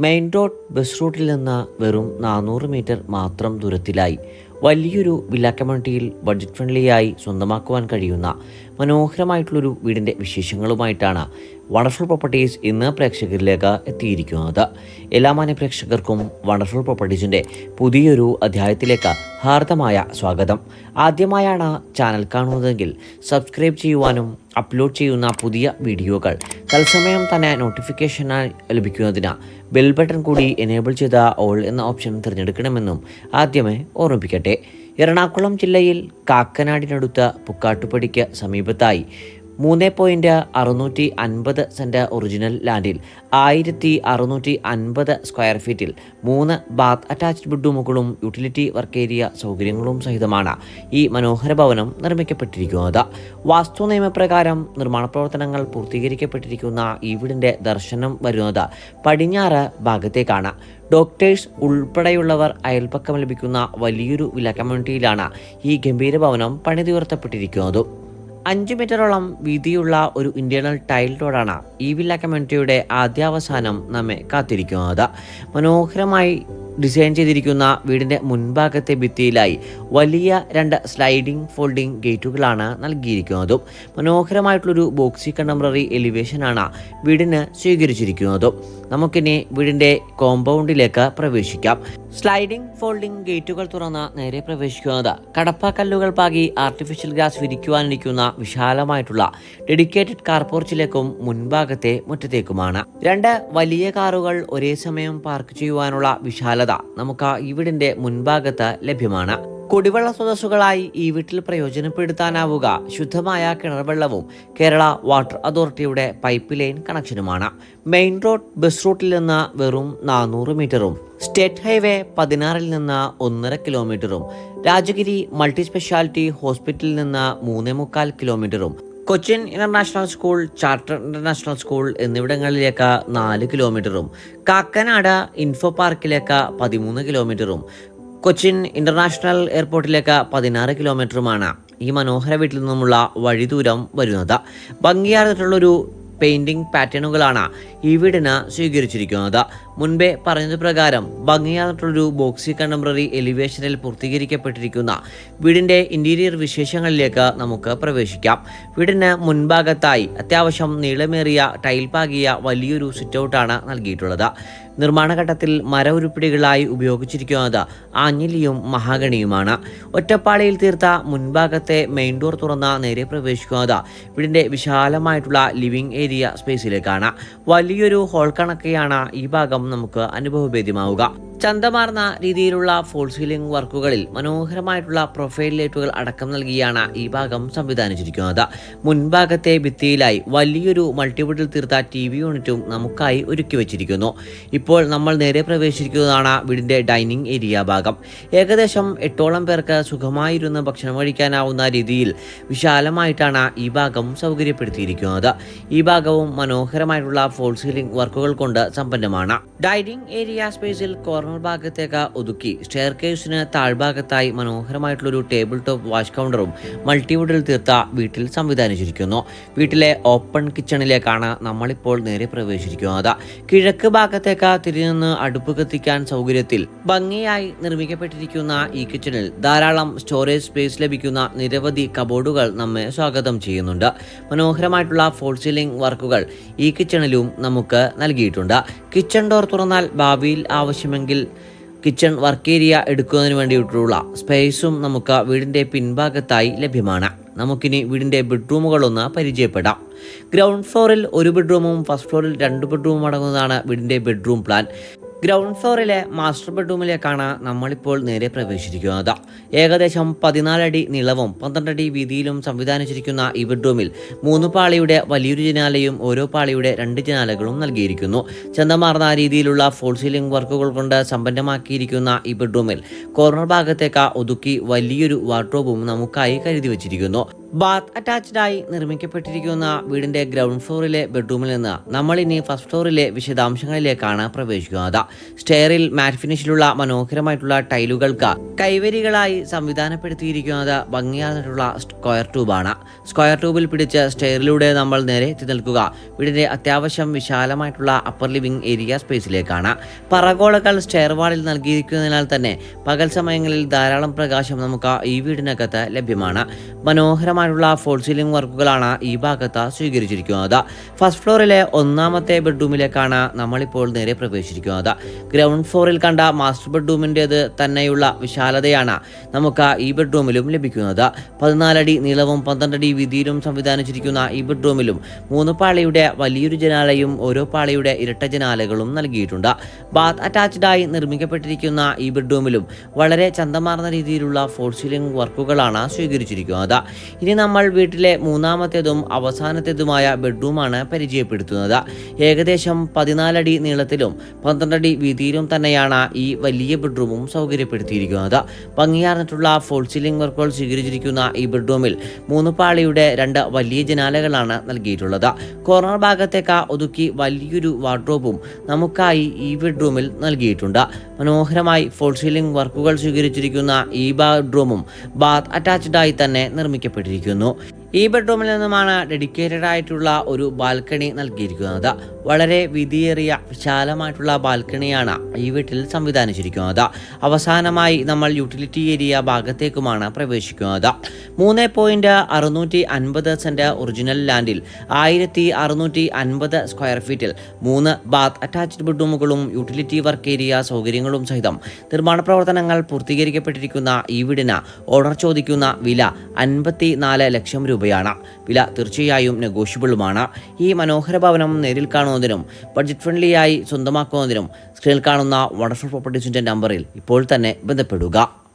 Main road bus റൂട്ടിൽ നിന്ന് വെറും നാനൂറ് മീറ്റർ മാത്രം ദൂരത്തിലായി. വലിയൊരു വില്ല കമ്മ്യൂണിറ്റിയിൽ ബഡ്ജറ്റ് ഫ്രണ്ട്ലിയായി സ്വന്തമാക്കുവാൻ കഴിയുന്ന മനോഹരമായിട്ടുള്ളൊരു വീടിന്റെ വിശേഷങ്ങളുമായിട്ടാണ് വണ്ടർഫുൾ പ്രോപ്പർട്ടീസ് ഇന്ന് പ്രേക്ഷകരിലേക്ക് എത്തിയിരിക്കുന്നത്. എല്ലാ മാന്യ പ്രേക്ഷകർക്കും വണ്ടർഫുൾ പ്രോപ്പർട്ടീസിന്റെ പുതിയൊരു അധ്യായത്തിലേക്ക് ഹാർദമായ സ്വാഗതം. ആദ്യമായാണ് ചാനൽ കാണുന്നതെങ്കിൽ സബ്സ്ക്രൈബ് ചെയ്യുവാനും അപ്ലോഡ് ചെയ്യുന്ന പുതിയ വീഡിയോകൾ തത്സമയം തന്നെ നോട്ടിഫിക്കേഷനായി ലഭിക്കുന്നതിന് ബെൽ ബട്ടൺ കൂടി എനേബിൾ ചെയ്ത ഓൾ എന്ന ഓപ്ഷൻ തിരഞ്ഞെടുക്കണമെന്നും ആദ്യമേ ഓർമ്മിപ്പിക്കട്ടെ. എറണാകുളം ജില്ലയിൽ കാക്കനാടിനടുത്ത പുക്കാട്ടുപടിക്ക് സമീപത്തായി. മൂന്ന് പോയിന്റ് അറുന്നൂറ്റി അൻപത് സെന്റ് ഒറിജിനൽ ലാൻഡിൽ ആയിരത്തി അറുന്നൂറ്റി അൻപത് സ്ക്വയർ ഫീറ്റിൽ മൂന്ന് ബാത്ത് അറ്റാച്ച്ഡ് ബെഡ്റൂമുകളും യൂട്ടിലിറ്റി വർക്ക് ഏരിയ സൗകര്യങ്ങളും സഹിതമാണ് ഈ മനോഹര ഭവനം നിർമ്മിക്കപ്പെട്ടിരിക്കുന്നത്. വാസ്തു നിയമപ്രകാരം നിർമ്മാണ പ്രവർത്തനങ്ങൾ പൂർത്തീകരിക്കപ്പെട്ടിരിക്കുന്ന ഈ വീടിന്റെ ദർശനം വരുന്നത് പടിഞ്ഞാറ് ഭാഗത്തേക്കാണ്. ഡോക്ടേഴ്സ് ഉൾപ്പെടെയുള്ളവർ അയൽപ്പക്കം ലഭിക്കുന്ന വലിയൊരു വില കമ്മ്യൂണിറ്റിയിലാണ് ഈ ഗംഭീര ഭവനം പണിതുയർത്തപ്പെട്ടിരിക്കുന്നത്. അഞ്ച് മീറ്ററോളം വീതിയുള്ള ഒരു ഇന്റേണൽ ടൈൽ റോഡാണ് ഈ വില്ല കമ്മ്യൂണിറ്റിയുടെ ആദ്യാവസാനം നമ്മെ കാത്തിരിക്കുന്നത്. മനോഹരമായി ഡിസൈൻ ചെയ്തിരിക്കുന്ന വീടിന്റെ മുൻഭാഗത്തെ ഭിത്തിയിലായി വലിയ രണ്ട് സ്ലൈഡിംഗ് ഫോൾഡിംഗ് ഗേറ്റുകളാണ് നൽകിയിരിക്കുന്നതും. മനോഹരമായിട്ടുള്ളൊരു ബോക്സി കണ്ടംപററി എലിവേഷനാണ് വീടിന് സ്വീകരിച്ചിരിക്കുന്നതും. നമുക്കിനി വീടിന്റെ കോമ്പൗണ്ടിലേക്ക് പ്രവേശിക്കാം. സ്ലൈഡിംഗ് ഫോൾഡിംഗ് ഗേറ്റുകൾ തുറന്ന് നേരെ പ്രവേശിക്കുന്നത്. കടപ്പാക്കല്ലുകൾ കല്ലുകൾ പാകി ആർട്ടിഫിഷ്യൽ ഗ്രാസ് വിരിക്കുവാനിരിക്കുന്ന വിശാലമായിട്ടുള്ള ഡെഡിക്കേറ്റഡ് കാർ പോർച്ചിലേക്കും മുൻഭാഗത്തെ മുറ്റത്തേക്കുമാണ്. രണ്ട് വലിയ കാറുകൾ ഒരേ സമയം പാർക്ക് ചെയ്യുവാനുള്ള വിശാലത നമുക്ക് ഈ വീടിന്റെ മുൻഭാഗത്ത് ലഭ്യമാണ്. കുടിവെള്ള സ്രോതസ്സുകളായി ഈ വീട്ടിൽ പ്രയോജനപ്പെടുത്താനാവുക. ശുദ്ധമായ കിണർവെള്ളവും കേരള വാട്ടർ അതോറിറ്റിയുടെ പൈപ്പ് ലൈൻ കണക്ഷനുമാണ്. മെയിൻ റോഡ് ബസ് റൂട്ടിൽ നിന്ന് വെറും നാനൂറ് മീറ്ററും സ്റ്റേറ്റ് ഹൈവേ പതിനാറിൽ നിന്ന് ഒന്നര കിലോമീറ്ററും രാജഗിരി മൾട്ടി സ്പെഷ്യാലിറ്റി ഹോസ്പിറ്റലിൽ നിന്ന് മൂന്നേ മുക്കാൽ കിലോമീറ്ററും Cochin international school charter international school എന്നിവിടങ്ങളിലേക്ക് നാല് കിലോമീറ്ററും കാക്കനാട് ഇൻഫോ പാർക്കിലേക്ക് പതിമൂന്ന് കിലോമീറ്ററും കൊച്ചിൻ ഇന്റർനാഷണൽ എയർപോർട്ടിലേക്ക് പതിനാറ് കിലോമീറ്ററുമാണ് ഈ മനോഹര വീട്ടിൽ നിന്നുമുള്ള വഴിദൂരം വരുന്നത്. ഭംഗിയാർന്നിട്ടുള്ളൊരു പെയിന്റിംഗ് പാറ്റേണുകളാണ് ഈ വീടിന് സ്വീകരിച്ചിരിക്കുന്നത്. മുൻപേ പറഞ്ഞത് പ്രകാരം ഭംഗിയാർന്നിട്ടുള്ളൊരു ബോക്സി കണ്ടംപററി എലിവേഷനിൽ പൂർത്തീകരിക്കപ്പെട്ടിരിക്കുന്ന വീടിന്റെ ഇന്റീരിയർ വിശേഷങ്ങളിലേക്ക് നമുക്ക് പ്രവേശിക്കാം. വീടിന് മുൻഭാഗത്തായി അത്യാവശ്യം നീളമേറിയ ടൈൽ പാകിയ വലിയൊരു സിറ്റൗട്ടാണ് നൽകിയിട്ടുള്ളത്. നിർമ്മാണ ഘട്ടത്തിൽ മര ഉരുപ്പിടികളായി ഉപയോഗിച്ചിരിക്കുന്നത് ആഞ്ഞിലിയും മഹാഗണിയുമാണ്. ഒറ്റപ്പാളിയിൽ തീർത്ത മുൻഭാഗത്തെ മെയിൻ ഡോർ തുറന്ന നേരെ പ്രവേശിക്കുന്നത് വീടിന്റെ വിശാലമായിട്ടുള്ള ലിവിംഗ് ഏരിയ സ്പേസിലേക്കാണ് വലിയൊരു ഹോൾ കണക്കെയാണ് ഈ ഭാഗം നമുക്ക് അനുഭവഭേദ്യമാവുക. ചന്തമാർന്ന രീതിയിലുള്ള ഫോൾ സീലിംഗ് വർക്കുകളിൽ മനോഹരമായിട്ടുള്ള പ്രൊഫൈൽ ലൈറ്റുകൾ അടക്കം നൽകിയാണ് ഈ ഭാഗം സംവിധാനിച്ചിരിക്കുന്നത്. മുൻഭാഗത്തെ ഭിത്തിയിലായി വലിയൊരു മൾട്ടിവുഡിൽ തീർത്ത ടി വി യൂണിറ്റും നമുക്കായി ഒരുക്കി വെച്ചിരിക്കുന്നു. ഇപ്പോൾ നമ്മൾ നേരെ പ്രവേശിക്കുന്നതാണ് വീടിന്റെ ഡൈനിങ് ഏരിയ ഭാഗം. ഏകദേശം എട്ടോളം പേർക്ക് സുഖമായിരുന്ന് ഭക്ഷണം കഴിക്കാനാവുന്ന രീതിയിൽ വിശാലമായിട്ടാണ് ഈ ഭാഗം സൗകര്യപ്പെടുത്തിയിരിക്കുന്നത്. ഈ ഭാഗവും മനോഹരമായിട്ടുള്ള ഫോൾ സീലിംഗ് വർക്കുകൾ കൊണ്ട് സമ്പന്നമാണ്. ഡൈനിങ് ഏരിയ സ്പേസിൽ കോർണർ ഭാഗത്തേക്ക് ഒതുക്കി. സ്റ്റെയർ കേസിന് താഴ്ഭാഗത്തായി മനോഹരമായിട്ടുള്ളൊരു ടേബിൾ ടോപ്പ് വാഷ് കൗണ്ടറും മൾട്ടിവുഡിൽ തീർത്ത വീട്ടിൽ സംവിധാനിച്ചിരിക്കുന്നു. വീട്ടിലെ ഓപ്പൺ കിച്ചണിലേക്കാണ് നമ്മളിപ്പോൾ നേരെ പ്രവേശിച്ചിരിക്കുന്നത്. കിഴക്ക് ഭാഗത്തേക്ക് തിരിഞ്ഞ് അടുപ്പ് കത്തിക്കാൻ സൗകര്യത്തിൽ ഭംഗിയായി നിർമ്മിക്കപ്പെട്ടിരിക്കുന്ന ഈ കിച്ചണിൽ ധാരാളം സ്റ്റോറേജ് സ്പേസ് ലഭിക്കുന്ന നിരവധി കബോർഡുകൾ നമ്മെ സ്വാഗതം ചെയ്യുന്നുണ്ട്. മനോഹരമായിട്ടുള്ള ഫോൾ സീലിംഗ് വർക്കുകൾ ഈ കിച്ചണിലും നമുക്ക് നൽകിയിട്ടുണ്ട്. കിച്ചൺ ഡോർ തുറന്നാൽ ഭാവിയിൽ ആവശ്യമെങ്കിൽ കിച്ചൺ വർക്ക് ഏരിയ എടുക്കുന്നതിന് വേണ്ടിയിട്ടുള്ള സ്പേസും നമുക്ക് വീടിന്റെ പിൻഭാഗത്തായി ലഭ്യമാണ്. നമുക്കിനി വീടിന്റെ ബെഡ്റൂമുകളൊന്ന് പരിചയപ്പെടാം. ഗ്രൗണ്ട് ഫ്ലോറിൽ ഒരു ബെഡ്റൂമും ഫസ്റ്റ് ഫ്ലോറിൽ രണ്ട് ബെഡ്റൂമും അടങ്ങുന്നതാണ് വീടിന്റെ ബെഡ്റൂം പ്ലാൻ ഗ്രൗണ്ട് ഫ്ലോറിലെ മാസ്റ്റർ ബെഡ്റൂമിലേക്കാണ് നമ്മളിപ്പോൾ നേരെ പ്രവേശിച്ചിരിക്കുന്നത്. ഏകദേശം പതിനാലടി നീളവും പന്ത്രണ്ടടി വീതിയിലും സംവിധാനിച്ചിരിക്കുന്ന ഈ ബെഡ്റൂമിൽ മൂന്ന് പാളിയുടെ വലിയൊരു ജനാലയും ഓരോ പാളിയുടെ രണ്ട് ജനാലകളും നൽകിയിരിക്കുന്നു. ചന്തമാർന്ന രീതിയിലുള്ള ഫോൾ സീലിംഗ് വർക്കുകൾ കൊണ്ട് സമ്പന്നമാക്കിയിരിക്കുന്ന ഈ ബെഡ്റൂമിൽ കോർണർ ഭാഗത്തേക്ക് ഒതുക്കി വലിയൊരു വാർഡ്രോബും നമുക്കായി കരുതി വച്ചിരിക്കുന്നു. ബാത്ത് അറ്റാച്ച്ഡായി നിർമ്മിക്കപ്പെട്ടിരിക്കുന്ന വീടിന്റെ ഗ്രൗണ്ട് ഫ്ലോറിലെ ബെഡ്റൂമിൽ നിന്ന് നമ്മൾ ഇനി ഫസ്റ്റ് ഫ്ലോറിലെ വിശദാംശങ്ങളിലേക്കാണ് പ്രവേശിക്കുന്നത് സ്റ്റെയറിൽ മാറ്റ് ഫിനിഷിലുള്ള മനോഹരമായിട്ടുള്ള ടൈലുകൾക്ക് കൈവരികളായി സംവിധാനപ്പെടുത്തിയിരിക്കുന്നത് ഭംഗിയാർന്നിട്ടുള്ള സ്ക്വയർ ട്യൂബാണ് സ്ക്വയർ ട്യൂബിൽ പിടിച്ച് സ്റ്റെയറിലൂടെ നമ്മൾ നേരെ എത്തി നിൽക്കുക. വീടിന്റെ അത്യാവശ്യം വിശാലമായിട്ടുള്ള അപ്പർ ലിവിംഗ് ഏരിയ സ്പേസിലേക്കാണ് പറകോളകൾ സ്റ്റെയർ വാളിൽ നൽകിയിരിക്കുന്നതിനാൽ തന്നെ പകൽ സമയങ്ങളിൽ ധാരാളം പ്രകാശം നമുക്ക് ഈ വീടിനകത്ത് ലഭ്യമാണ്. മനോഹരമായിട്ടുള്ള ഫോൾ സീലിംഗ് വർക്കുകളാണ് ഈ ഭാഗത്ത് സ്വീകരിച്ചിരിക്കുന്നത്. ഫസ്റ്റ് ഫ്ലോറിലെ ഒന്നാമത്തെ ബെഡ്റൂമിലേക്കാണ് നമ്മളിപ്പോൾ നേരെ പ്രവേശിച്ചിരിക്കുന്നത്. ഗ്രൗണ്ട് ഫ്ലോറിൽ കണ്ട മാസ്റ്റർ ബെഡ്റൂമിന്റേത് തന്നെയുള്ള വിശാലതയാണ് നമുക്ക് ഈ ബെഡ്റൂമിലും ലഭിക്കുന്നത്. പതിനാലടി നീളവും പന്ത്രണ്ടടി വീതിയിലും സംവിധാനിച്ചിരിക്കുന്ന ഈ ബെഡ്റൂമിലും മൂന്ന് പാളിയുടെ വലിയൊരു ജനാലയും ഓരോ പാളിയുടെ ഇരട്ട ജനാലകളും നൽകിയിട്ടുണ്ട്. ബാത്ത് അറ്റാച്ച്ഡായി നിർമ്മിക്കപ്പെട്ടിരിക്കുന്ന ഈ ബെഡ്റൂമിലും വളരെ ചന്തമാർന്ന രീതിയിലുള്ള ഫോൾ സീലിംഗ് വർക്കുകളാണ് സ്വീകരിച്ചിരിക്കുന്നത്. ഇനി നമ്മൾ വീട്ടിലെ മൂന്നാമത്തേതും അവസാനത്തേതുമായ ബെഡ്റൂമാണ് പരിചയപ്പെടുത്തുന്നത്. ഏകദേശം പതിനാലടി നീളത്തിലും പന്ത്രണ്ടടി വീതിയിലും തന്നെയാണ് ഈ വലിയ ബെഡ്റൂമും സൗകര്യപ്പെടുത്തിയിരിക്കുന്നത്. ഭംഗിയാർന്നിട്ടുള്ള ഫോൾ സീലിംഗ് വർക്കുകൾ സ്വീകരിച്ചിരിക്കുന്ന ഈ ബെഡ്റൂമിൽ മൂന്ന് പാളിയുടെ രണ്ട് വലിയ ജനാലകളാണ് നൽകിയിട്ടുള്ളത്. കോർണർ ഭാഗത്തേക്ക് ഒതുക്കി വലിയൊരു വാർഡ്രോബും നമുക്കായി ഈ ബെഡ്റൂമിൽ നൽകിയിട്ടുണ്ട്. മനോഹരമായി ഫോൾ സീലിംഗ് വർക്കുകൾ സ്വീകരിച്ചിരിക്കുന്ന ഈ ബെഡ്റൂമും ബാത്ത് അറ്റാച്ച്ഡായി തന്നെ നിർമ്മിക്കപ്പെട്ടിരിക്കുന്നു. 育の ഈ ബെഡ്റൂമിൽ നിന്നുമാണ് ഡെഡിക്കേറ്റഡ് ആയിട്ടുള്ള ഒരു ബാൽക്കണി നൽകിയിരിക്കുന്നത്. വളരെ വിധിയേറിയ വിശാലമായിട്ടുള്ള ബാൽക്കണിയാണ് ഈ വീട്ടിൽ സംവിധാനിച്ചിരിക്കുന്നത്. അവസാനമായി നമ്മൾ യൂട്ടിലിറ്റി ഏരിയ ഭാഗത്തേക്കുമാണ് പ്രവേശിക്കുന്നത്. മൂന്ന് പോയിന്റ് അറുന്നൂറ്റി അൻപത് സെന്റ് ഒറിജിനൽ ലാൻഡിൽ ആയിരത്തി അറുന്നൂറ്റി അൻപത് സ്ക്വയർ ഫീറ്റിൽ മൂന്ന് ബാത്ത് അറ്റാച്ച്ഡ് ബെഡ്റൂമുകളും യൂട്ടിലിറ്റി വർക്ക് ഏരിയ സൗകര്യങ്ങളും സഹിതം നിർമ്മാണ പ്രവർത്തനങ്ങൾ പൂർത്തീകരിക്കപ്പെട്ടിരിക്കുന്ന ഈ വീടിന് ഓർഡർ ചോദിക്കുന്ന വില അൻപത്തി ലക്ഷം രൂപയാണ്. വില തീർച്ചയായും നെഗോഷ്യബിളുമാണ്. ഈ മനോഹര ഭവനം നേരിൽ കാണുന്നതിനും ബഡ്ജറ്റ് ഫ്രണ്ട്ലിയായി സ്വന്തമാക്കുന്നതിനും സ്ക്രീനിൽ കാണുന്ന വണ്ടർഫുൾ പ്രോപ്പർട്ടീസിന്റെ നമ്പറിൽ ഇപ്പോൾ തന്നെ ബന്ധപ്പെടുക.